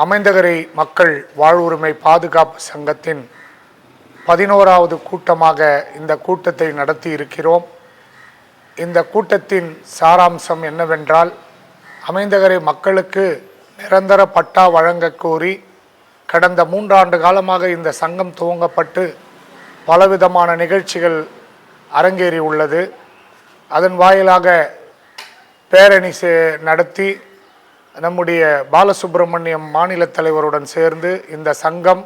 அமைந்தகரை மக்கள் வாழ்வுரிமை பாதுகாப்பு சங்கத்தின் பதினோராவது கூட்டமாக இந்த கூட்டத்தை நடத்தி இருக்கிறோம் இந்த கூட்டத்தின் சாராம்சம் என்னவென்றால் அமைந்தகரை மக்களுக்கு நிரந்தர பட்டா வழங்க கோரி கடந்த மூன்றாண்டு காலமாக இந்த சங்கம் துவங்கப்பட்டு பலவிதமான நிகழ்ச்சிகள் அரங்கேறி உள்ளது அதன் வாயிலாக பேரணி நடத்தி நம்முடைய பாலசுப்பிரமணியம் மாநில தலைவருடன் சேர்ந்து இந்த சங்கம்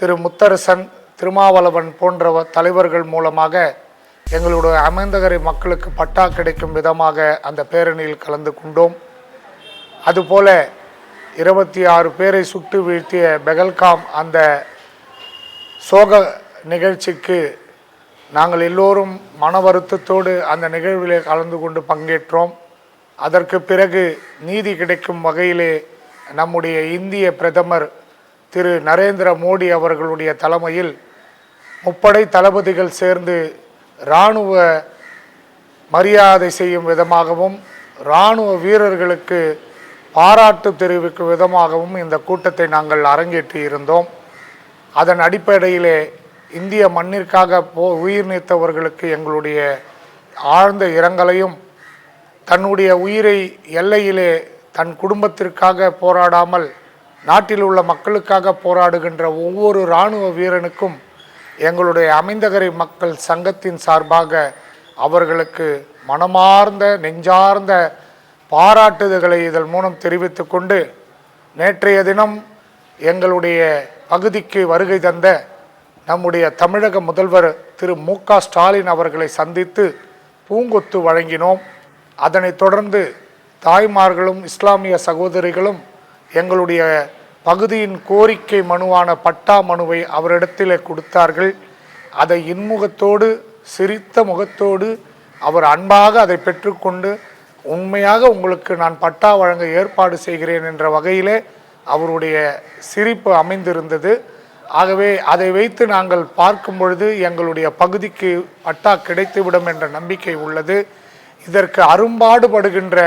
திரு முத்தரசன் திருமாவளவன் போன்ற தலைவர்கள் மூலமாக எங்களுடைய அமைந்தகரை மக்களுக்கு பட்டா கிடைக்கும் விதமாக அந்த பேரணியில் கலந்து கொண்டோம். அதுபோல இருபத்தி ஆறு பேரை சுட்டு வீழ்த்திய பெகல்காம் அந்த சோக நிகழ்ச்சிக்கு நாங்கள் எல்லோரும் மன வருத்தத்தோடு அந்த நிகழ்வில் கலந்து கொண்டு பங்கேற்றோம். அதற்கு பிறகு நீதி கிடைக்கும் வகையிலே நம்முடைய இந்திய பிரதமர் திரு நரேந்திர மோடி அவர்களுடைய தலைமையில் முப்படை தளபதிகள் சேர்ந்து இராணுவ மரியாதை செய்யும் விதமாகவும் இராணுவ வீரர்களுக்கு பாராட்டு தெரிவிக்கும் விதமாகவும் இந்த கூட்டத்தை நாங்கள் அரங்கேற்றி இருந்தோம். அதன் அடிப்படையிலே இந்திய மண்ணிற்காக போ உயிர் நீத்தவர்களுக்கு எங்களுடைய ஆழ்ந்த இரங்கலையும் தன்னுடைய உயிரை எல்லையிலே தன் குடும்பத்திற்காக போராடாமல் நாட்டில் உள்ள மக்களுக்காக போராடுகின்ற ஒவ்வொரு இராணுவ வீரனுக்கும் எங்களுடைய அமைந்தகரை மக்கள் சங்கத்தின் சார்பாக அவர்களுக்கு மனமார்ந்த நெஞ்சார்ந்த பாராட்டுதல்களை இதன் மூலம் தெரிவித்து கொண்டு நேற்றைய தினம் எங்களுடைய பகுதிக்கு வருகை தந்த நம்முடைய தமிழக முதல்வர் திரு மு க ஸ்டாலின் அவர்களை சந்தித்து பூங்கொத்து வழங்கினோம். அதனைத் தொடர்ந்து தாய்மார்களும் இஸ்லாமிய சகோதரிகளும் எங்களுடைய பகுதியின் கோரிக்கை மனுவான பட்டா மனுவை அவரிடத்திலே கொடுத்தார்கள். அதை இன்முகத்தோடு சிரித்த முகத்தோடு அவர் அன்பாக அதை பெற்றுக்கொண்டு உண்மையாக உங்களுக்கு நான் பட்டா வழங்க ஏற்பாடு செய்கிறேன் என்ற வகையிலே அவருடைய சிரிப்பு அமைந்திருந்தது. ஆகவே அதை வைத்து நாங்கள் பார்க்கும் பொழுது எங்களுடைய பகுதிக்கு பட்டா கிடைத்துவிடும் என்ற நம்பிக்கை உள்ளது. இதற்கு அரும்பாடுபடுகின்ற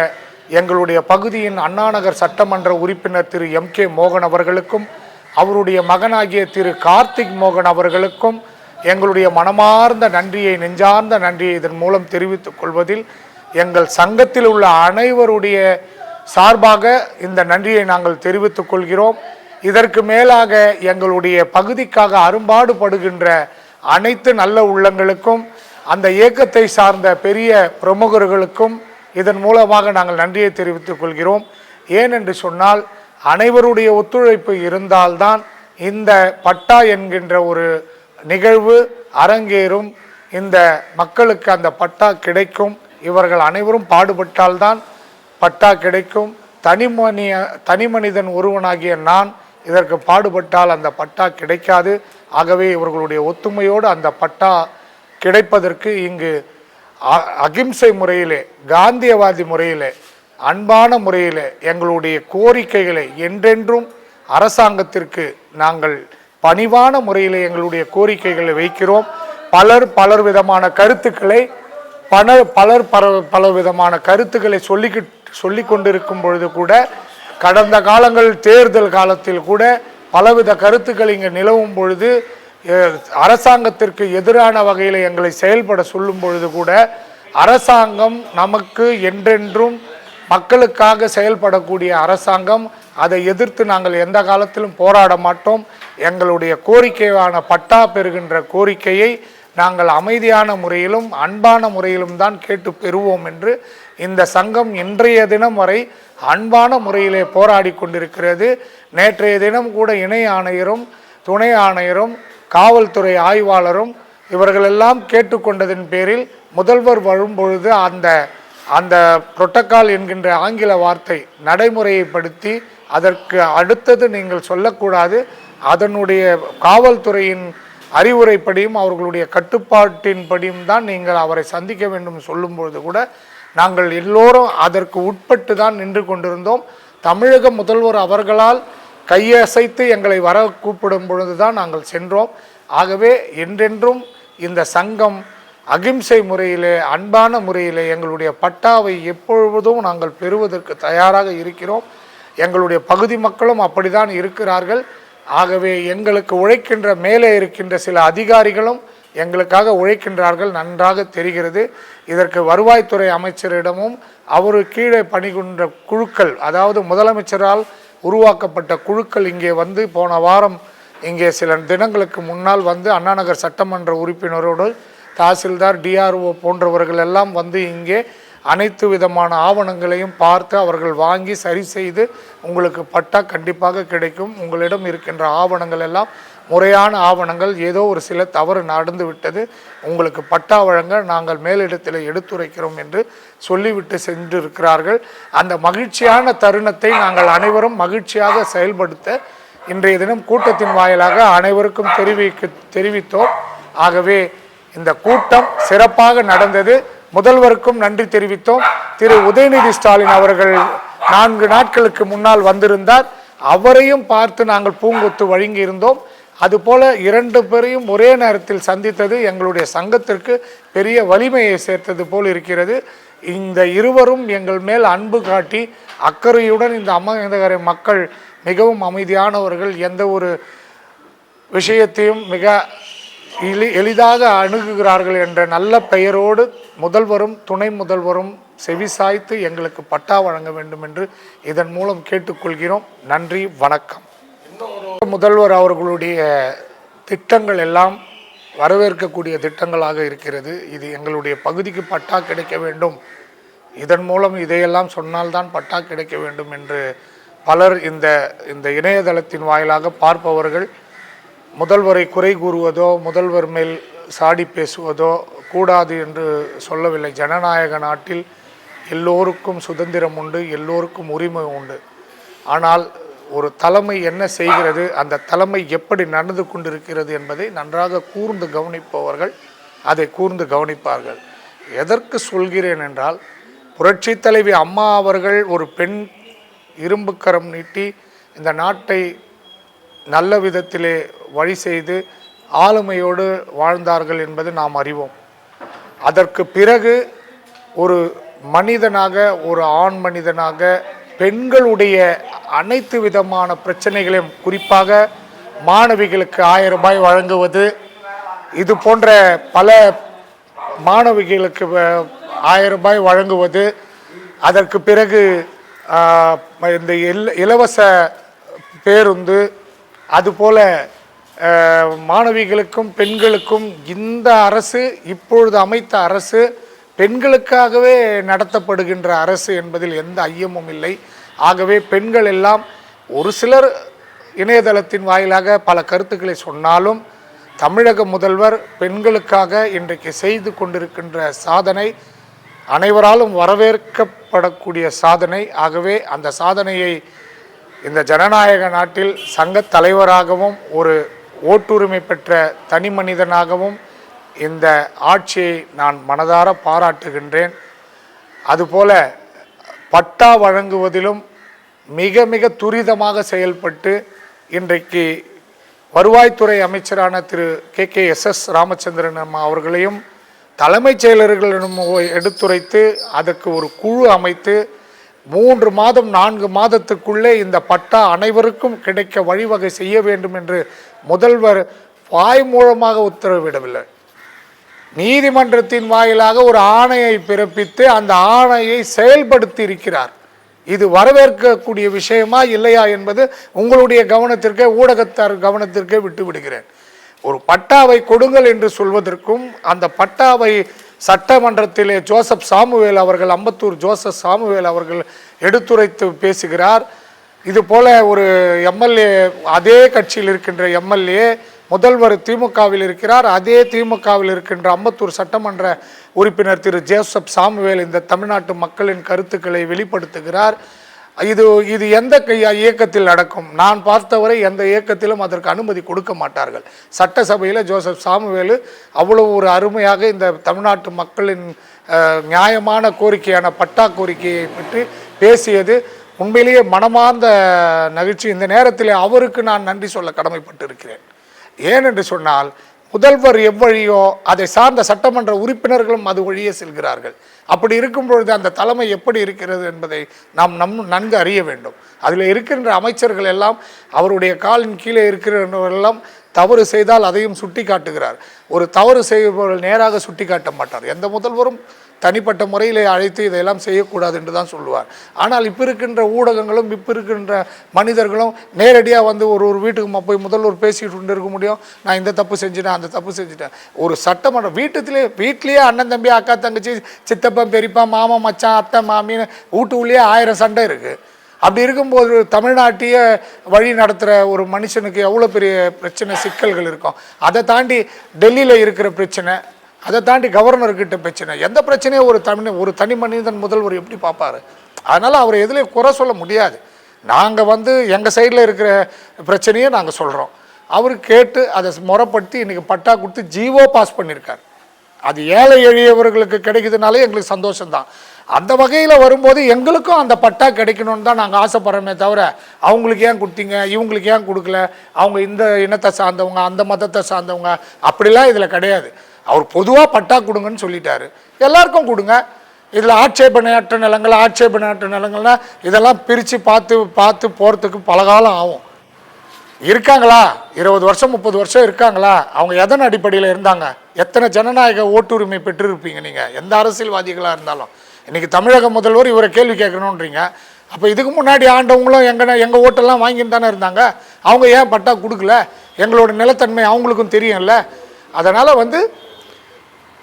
எங்களுடைய பகுதியின் அண்ணாநகர் சட்டமன்ற உறுப்பினர் திரு எம் கே மோகன் அவர்களுக்கும் அவருடைய மகனாகிய திரு கார்த்திக் மோகன் அவர்களுக்கும் எங்களுடைய மனமார்ந்த நன்றியை நெஞ்சார்ந்த நன்றியை இதன் மூலம் தெரிவித்துக் கொள்வதில் எங்கள் சங்கத்தில் உள்ள அனைவருடைய சார்பாக இந்த நன்றியை நாங்கள் தெரிவித்துக் கொள்கிறோம். இதற்கு மேலாக எங்களுடைய பகுதிக்காக அரும்பாடுபடுகின்ற அனைத்து நல்ல உள்ளங்களுக்கும் அந்த இயக்கத்தை சார்ந்த பெரிய பிரமுகர்களுக்கும் இதன் மூலமாக நாங்கள் நன்றியை தெரிவித்துக் கொள்கிறோம். ஏனென்று சொன்னால் அனைவருடைய ஒத்துழைப்பு இருந்தால்தான் இந்த பட்டா என்கின்ற ஒரு நிகழ்வு அரங்கேறும். இந்த மக்களுக்கு அந்த பட்டா கிடைக்கும். இவர்கள் அனைவரும் பாடுபட்டால்தான் பட்டா கிடைக்கும். தனிமனிய தனி மனிதன் ஒருவனாகிய நான் இதற்கு பாடுபட்டால் அந்த பட்டா கிடைக்காது. ஆகவே இவர்களுடைய ஒத்துமையோடு அந்த பட்டா கிடைப்பதற்கு இங்கு அ- அகிம்சை முறையிலே காந்தியவாதி முறையிலே அன்பான முறையிலே எங்களுடைய கோரிக்கைகளை என்றென்றும் அரசாங்கத்திற்கு நாங்கள் பணிவான முறையில் எங்களுடைய கோரிக்கைகளை வைக்கிறோம். பலர் பலர் விதமான கருத்துக்களை பல பலர் பல பல விதமான கருத்துக்களை சொல்லிக்கி சொல்லி கொண்டிருக்கும் பொழுது கூட கடந்த காலங்கள் தேர்தல் காலத்தில் கூட பலவித கருத்துக்கள் இங்கே நிலவும் பொழுது அரசாங்கத்திற்கு எதிரான வகையில் எங்களை செயல்பட சொல்லும் பொழுது கூட அரசாங்கம் நமக்கு என்றென்றும் மக்களுக்காக செயல்படக்கூடிய அரசாங்கம் அதை எதிர்த்து நாங்கள் எந்த காலத்திலும் போராட மாட்டோம். எங்களுடைய கோரிக்கையான பட்டா பெறுகின்ற கோரிக்கையை நாங்கள் அமைதியான முறையிலும் அன்பான முறையிலும் தான் கேட்டு பெறுவோம் என்று இந்த சங்கம் இன்றைய தினம் வரை அன்பான முறையிலே போராடி கொண்டிருக்கிறது. நேற்றைய தினம் கூட இணை ஆணையரும் துணை ஆணையரும் காவல்துறை ஆய்வாளரும் இவர்களெல்லாம் கேட்டுக்கொண்டதின் பேரில் முதல்வர் வரும்பொழுது அந்த அந்த புரோட்டோகால் என்கின்ற ஆங்கில வார்த்தை நடைமுறையைப்படுத்தி அதற்கு அடுத்தது நீங்கள் சொல்லக்கூடாது. அதனுடைய காவல்துறையின் அறிவுரைப்படியும் அவர்களுடைய கட்டுப்பாட்டின்படியும் தான் நீங்கள் அவரை சந்திக்க வேண்டும் சொல்லும்பொழுது கூட நாங்கள் எல்லோரும் அதற்கு உட்பட்டு தான் நின்று கொண்டிருந்தோம். தமிழக முதல்வர் அவர்களால் கையசைத்து எங்களை வர கூப்பிடும் பொழுது தான் நாங்கள் சென்றோம். ஆகவே என்றென்றும் இந்த சங்கம் அகிம்சை முறையிலே அன்பான முறையிலே எங்களுடைய பட்டாவை எப்பொழுதும் நாங்கள் பெறுவதற்கு தயாராக இருக்கிறோம். எங்களுடைய பகுதி மக்களும் அப்படிதான் இருக்கிறார்கள். ஆகவே எங்களுக்கு உழைக்கின்ற மேலே இருக்கின்ற சில அதிகாரிகளும் எங்களுக்காக உழைக்கின்றார்கள். நன்றாக தெரிகிறது. இதற்கு வருவாய்த்துறை அமைச்சரிடமும் அவரு கீழே பணிபுரிகின்ற குழுக்கள் அதாவது முதலமைச்சரால் உருவாக்கப்பட்ட குழுக்கள் இங்கே வந்து போன வாரம் இங்கே சில தினங்களுக்கு முன்னால் வந்து அண்ணாநகர் சட்டமன்ற உறுப்பினரோடு தாசில்தார் டிஆர்ஓ போன்றவர்கள் எல்லாம் வந்து இங்கே அனைத்து விதமான ஆவணங்களையும் பார்த்து அவர்கள் வாங்கி சரி செய்து உங்களுக்கு பட்டா கண்டிப்பாக கிடைக்கும். உங்களிடம் இருக்கின்ற ஆவணங்கள் எல்லாம் முறையான ஆவணங்கள் ஏதோ ஒரு சில தவறு நடந்து விட்டது உங்களுக்கு பட்டா வழங்க நாங்கள் மேலிடத்தில் எடுத்துரைக்கிறோம் என்று சொல்லிவிட்டு சென்றிருக்கிறார்கள். அந்த மகிழ்ச்சியான தருணத்தை நாங்கள் அனைவரும் மகிழ்ச்சியாக செயல்படுத்த இன்றைய தினம் கூட்டத்தின் வாயிலாக அனைவருக்கும் தெரிவிக்க தெரிவித்தோம். ஆகவே இந்த கூட்டம் சிறப்பாக நடந்தது. முதல்வருக்கும் நன்றி தெரிவித்தோம். திரு உதயநிதி ஸ்டாலின் அவர்கள் நான்கு நாட்களுக்கு முன்னால் வந்திருந்தார். அவரையும் பார்த்து நாங்கள் பூங்கொத்து வழங்கி இருந்தோம் அதுபோல இரண்டு பேரையும் ஒரே நேரத்தில் சந்தித்தது எங்களுடைய சங்கத்திற்கு பெரிய வலிமையை சேர்த்தது போல் இருக்கிறது. இந்த இருவரும் எங்கள் மேல் அன்பு காட்டி அக்கறையுடன் இந்த அம்மகரை மக்கள் மிகவும் அமைதியானவர்கள் எந்த ஒரு விஷயத்தையும் மிக எளி எளிதாக அணுகுகிறார்கள் என்ற நல்ல பெயரோடு முதல்வரும் துணை முதல்வரும் செவிசாய்த்து எங்களுக்கு பட்டா வழங்க வேண்டும் என்று இதன் மூலம் கேட்டுக்கொள்கிறோம். நன்றி வணக்கம். முதல்வர் அவர்களுடைய திட்டங்கள் எல்லாம் வரவேற்கக்கூடிய திட்டங்களாக இருக்கிறது. இது எங்களுடைய பகுதிக்கு பட்டா கிடைக்க வேண்டும். இதன் மூலம் இதையெல்லாம் சொன்னால்தான் பட்டா கிடைக்க வேண்டும் என்று பலர் இந்த இந்த இணையதளத்தின் வாயிலாக பார்ப்பவர்கள் முதல்வரை குறை கூறுவதோ முதல்வர் மேல் சாடி பேசுவதோ கூடாது என்று சொல்லவில்லை. ஜனநாயக நாட்டில் எல்லோருக்கும் சுதந்திரம் உண்டு எல்லோருக்கும் உரிமை உண்டு. ஆனால் ஒரு தலைமை என்ன செய்கிறது அந்த தலைமை எப்படி நடந்து கொண்டிருக்கிறது என்பதை நன்றாக கூர்ந்து கவனிப்பவர்கள் அதை கூர்ந்து கவனிப்பார்கள். எதற்கு சொல்கிறேன் என்றால் புரட்சி தலைவி அம்மா அவர்கள் ஒரு பெண் இரும்புக்கரம் நீட்டி இந்த நாட்டை நல்ல விதத்திலே வழி செய்து ஆளுமையோடு வாழ்ந்தார்கள் என்பது நாம் அறிவோம். அதற்கு பிறகு ஒரு மனிதனாக ஒரு ஆண் மனிதனாக பெண்களுடைய அனைத்து விதமான பிரச்சனைகளையும் குறிப்பாக மாணவிகளுக்கு ஆயிரம் ரூபாய் வழங்குவது இது போன்ற பல மாணவிகளுக்கு வ- ஆயிரம் ரூபாய் வழங்குவது அதற்கு பிறகு இந்த இலவச பேருந்து அதுபோல மாணவிகளுக்கும் பெண்களுக்கும் இந்த அரசு இப்பொழுது அமைத்த அரசு பெண்களுக்காகவே நடத்தப்படுகின்ற அரசு என்பதில் எந்த ஐயமும் இல்லை. ஆகவே பெண்கள் எல்லாம் ஒரு சிலர் இணையதளத்தின் வாயிலாக பல கருத்துக்களை சொன்னாலும் தமிழக முதல்வர் பெண்களுக்காக இன்றைக்கு செய்து கொண்டிருக்கின்ற சாதனை அனைவராலும் வரவேற்கப்படக்கூடிய சாதனை. ஆகவே அந்த சாதனையை இந்த ஜனநாயக நாட்டில் சங்க தலைவராகவும் ஒரு ஓட்டுரிமை பெற்ற தனி மனிதனாகவும் இந்த ஆட்சியை நான் மனதார பாராட்டுகின்றேன். அதுபோல பட்டா வழங்குவதிலும் மிக மிக துரிதமாக செயல்பட்டு இன்றைக்கு வருவாய்த்துறை அமைச்சரான Thiru K K S S Ramachandran அம்மா அவர்களையும் தலைமைச் செயலர்களிடம் எடுத்துரைத்து அதற்கு ஒரு குழு அமைத்து மூன்று மாதம் நான்கு மாதத்துக்குள்ளே இந்த பட்டா அனைவருக்கும் கிடைக்க வழிவகை செய்ய வேண்டும் என்று முதல்வர் வாய் மூலமாக உத்தரவிடவில்லை. நீதிமன்றத்தின் வாயிலாக ஒரு ஆணையை பிறப்பித்து அந்த ஆணையை செயல்படுத்தி இருக்கிறார் இது வரவேற்கக்கூடிய விஷயமா இல்லையா என்பது உங்களுடைய கவனத்திற்கே ஊடகத்தார் கவனத்திற்கே விட்டு விடுகிறேன் ஒரு பட்டாவை கொடுங்கள் என்று சொல்வதற்கும் அந்த பட்டாவை சட்டமன்றத்திலே ஜோசப் சாமுவேல் அவர்கள் அம்பத்தூர் ஜோசப் சாமுவேல் அவர்கள் எடுத்துரைத்து பேசுகிறார். இது போல ஒரு எம்எல்ஏ அதே கட்சியில் இருக்கின்ற எம்எல்ஏ முதல்வர் திமுகவில் இருக்கிறார் அதே திமுகவில் இருக்கின்ற அம்பத்தூர் சட்டமன்ற உறுப்பினர் திரு ஜேசப் சாமுவேல் இந்த தமிழ்நாட்டு மக்களின் கருத்துக்களை வெளிப்படுத்துகிறார் இது இது எந்த கையா இயக்கத்தில் நடக்கும் நான் பார்த்தவரை எந்த இயக்கத்திலும் அதற்கு அனுமதி கொடுக்க மாட்டார்கள் சட்டசபையில் ஜோசப் சாமுவேலு அவ்வளோ ஒரு அருமையாக இந்த தமிழ்நாட்டு மக்களின் நியாயமான கோரிக்கையான பட்டா கோரிக்கையை பற்றி பேசியது உண்மையிலேயே மனமார்ந்த நகிழ்ச்சி இந்த நேரத்தில் அவருக்கு நான் நன்றி சொல்ல கடமைப்பட்டு இருக்கிறேன் ஏனென்று சொன்னால் முதல்வர் எவ்வழியோ அதை சார்ந்த சட்டமன்ற உறுப்பினர்களும் அது வழியே செல்கிறார்கள். அப்படி இருக்கும் பொழுது அந்த தலைமை எப்படி இருக்கிறது என்பதை நாம் நம் நன்கு அறிய வேண்டும். அதில் இருக்கின்ற அமைச்சர்கள் எல்லாம் அவருடைய காலின் கீழே இருக்கிறவர்களெல்லாம் தவறு செய்தால் அதையும் சுட்டி காட்டுகிறார் ஒரு தவறு செய்பவர்கள் நேராக சுட்டி காட்ட மாட்டார். எந்த முதல்வரும் தனிப்பட்ட முறையில் அழைத்து இதையெல்லாம் செய்யக்கூடாது என்று தான் சொல்லுவார். ஆனால் இப்போ இருக்கின்ற ஊடகங்களும் இப்போ இருக்கின்ற மனிதர்களும் நேரடியாக வந்து ஒரு ஒரு வீட்டுக்கு போய் முதல்வர் பேசிட்டு கொண்டு இருக்க முடியும். நான் இந்த தப்பு செஞ்சுட்டேன் அந்த தப்பு செஞ்சுட்டேன். ஒரு சட்டமன்ற வீட்டுலேயே வீட்லேயே அண்ணன் தம்பி அக்கா தங்கச்சி சித்தப்பன் பெரியப்பா மாமா மச்சான் அத்தை மாமின்னு வீட்டுக்குள்ளேயே ஆயிரம் சண்டை இருக்குது அப்படி இருக்கும்போது தமிழ்நாட்டையே வழி நடத்துகிற ஒரு மனுஷனுக்கு எவ்வளோ பெரிய பிரச்சனை சிக்கல்கள் இருக்கும். அதை தாண்டி டெல்லியில் இருக்கிற பிரச்சனை அதை தாண்டி கவர்னர்கிட்ட பிரச்சனை. எந்த பிரச்சனையும் ஒரு தமிழ் ஒரு தனி மனிதன் முதல்வர் எப்படி பார்ப்பாரு? அதனால் அவர் எதுலேயும் குறை சொல்ல முடியாது. நாங்கள் வந்து எங்கள் சைடில் இருக்கிற பிரச்சனையை நாங்கள் சொல்கிறோம் அவர் கேட்டு அதை முறைப்படுத்தி இன்றைக்கி பட்டா கொடுத்து ஜீவோ பாஸ் பண்ணியிருக்கார் அது ஏழை எளியவர்களுக்கு கிடைக்குதுனாலே எங்களுக்கு சந்தோஷம்தான். அந்த வகையில் வரும்போது எங்களுக்கும் அந்த பட்டா கிடைக்கணும்னு தான் நாங்கள் ஆசைப்படுறோமே தவிர அவங்களுக்கு ஏன் கொடுத்தீங்க? இவங்களுக்கு ஏன் கொடுக்கல? அவங்க இந்த இனத்தை சார்ந்தவங்க அந்த மதத்தை சார்ந்தவங்க அப்படிலாம் இதில் கிடையாது. அவர் பொதுவாக பட்டா கொடுங்கன்னு சொல்லிட்டாரு. எல்லாருக்கும் கொடுங்க. இதில் ஆட்சேபனையற்ற நிலங்கள் ஆட்சேபனையற்ற நிலங்கள்னா இதெல்லாம் பிரித்து பார்த்து பார்த்து போகிறதுக்கு பல காலம் ஆகும். இருக்காங்களா? இருபது வருஷம் முப்பது வருஷம் இருக்காங்களா? அவங்க எதன் அடிப்படையில் இருந்தாங்க? எத்தனை ஜனநாயக ஓட்டுரிமை பெற்றிருப்பீங்க நீங்கள் எந்த அரசியல்வாதிகளாக இருந்தாலும். இன்னைக்கு தமிழக முதல்வர் இவரை கேள்வி கேட்கணுன்றீங்க அப்போ இதுக்கு முன்னாடி ஆண்டவங்களும் எங்க எங்கள் ஓட்டெல்லாம் வாங்கின்னு தானே இருந்தாங்க? அவங்க ஏன் பட்டா கொடுக்கல? எங்களோட நிலத்தன்மை அவங்களுக்கும் தெரியும்ல. அதனால் வந்து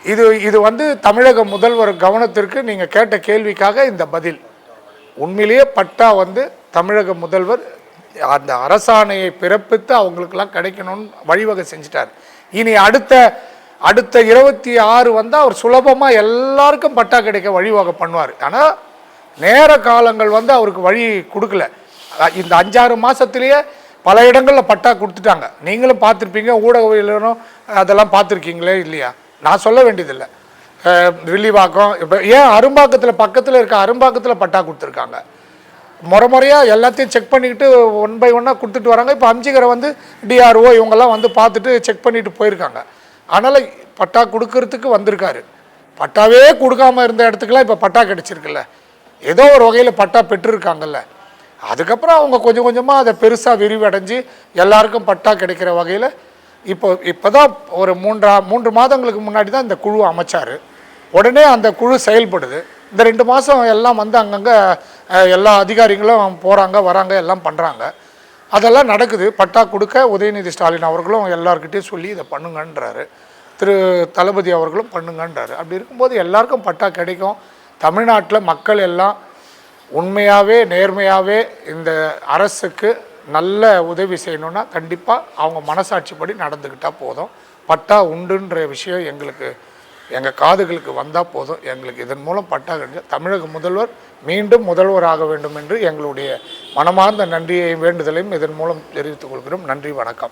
இது இது வந்து தமிழக முதல்வர் கவனத்திற்கு நீங்கள் கேட்ட கேள்விக்காக இந்த பதில். உண்மையிலேயே பட்டா வந்து தமிழக முதல்வர் அந்த அரசாணையை பிறப்பித்து அவங்களுக்கெல்லாம் கிடைக்கணும்னு வழிவகை செஞ்சிட்டார். இனி அடுத்த அடுத்த இருபத்தி ஆறு வந்து அவர் சுலபமாக எல்லாருக்கும் பட்டா கிடைக்க வழிவகை பண்ணுவார். ஆனால் நேர காலங்கள் வந்து அவருக்கு வழி கொடுக்கல. இந்த அஞ்சாறு மாதத்துலேயே பல இடங்களில் பட்டா கொடுத்துட்டாங்க. நீங்களும் பார்த்துருப்பீங்க ஊடகவியலும் அதெல்லாம் பார்த்துருக்கீங்களே இல்லையா? நான் சொல்ல வேண்டியதில்லை. வில்லிவாக்கம் இப்போ ஏன் அரும்பாக்கத்தில் பக்கத்தில் இருக்க அரும்பாக்கத்தில் பட்டா கொடுத்துருக்காங்க? முறை முறையாக எல்லாத்தையும் செக் பண்ணிக்கிட்டு ஒன் பை ஒன்னாக கொடுத்துட்டு வராங்க. இப்போ அம்ஜிகரை வந்து டிஆர்ஓ இவங்கெல்லாம் வந்து பார்த்துட்டு செக் பண்ணிட்டு போயிருக்காங்க. அதனால் பட்டா கொடுக்கறதுக்கு வந்திருக்காரு. பட்டாவே கொடுக்காம இருந்த இடத்துக்குலாம் இப்போ பட்டா கிடைச்சிருக்குல்ல. ஏதோ ஒரு வகையில் பட்டா பெற்றிருக்காங்கல்ல. அதுக்கப்புறம் அவங்க கொஞ்சம் கொஞ்சமாக அதை பெருசாக விரிவடைஞ்சு எல்லாருக்கும் பட்டா கிடைக்கிற வகையில் இப்போ இப்போ தான் ஒரு மூன்றா மூன்று மாதங்களுக்கு முன்னாடி தான் இந்த குழு அமைச்சார். உடனே அந்த குழு செயல்படுது. இந்த ரெண்டு மாதம் எல்லாம் வந்து அங்கங்கே எல்லா அதிகாரிகளும் போகிறாங்க வராங்க எல்லாம் பண்ணுறாங்க அதெல்லாம் நடக்குது. பட்டா கொடுக்க உதயநிதி ஸ்டாலின் அவர்களும் எல்லார்கிட்டயும் சொல்லி இதை பண்ணுங்கன்றாரு. திரு தளபதி அவர்களும் பண்ணுங்கன்றாரு. அப்படி இருக்கும்போது எல்லாருக்கும் பட்டா கிடைக்கும். தமிழ்நாட்டில் மக்கள் எல்லாம் உண்மையாகவே நேர்மையாகவே இந்த அரசுக்கு நல்ல உதவி செய்யணும்னா கண்டிப்பாக அவங்க மனசாட்சிப்படி நடந்துக்கிட்டால் போதும். பட்டா உண்டுன்ற விஷயம் எங்களுக்கு எங்கள் காதுகளுக்கு வந்தால் போதும். எங்களுக்கு இதன் மூலம் பட்டா கிடைச்சா தமிழக முதல்வர் மீண்டும் முதல்வர் ஆக வேண்டும் என்று எங்களுடைய மனமார்ந்த நன்றியையும் வேண்டுதலையும் இதன் மூலம் தெரிவித்துக் கொள்கிறோம். நன்றி வணக்கம்.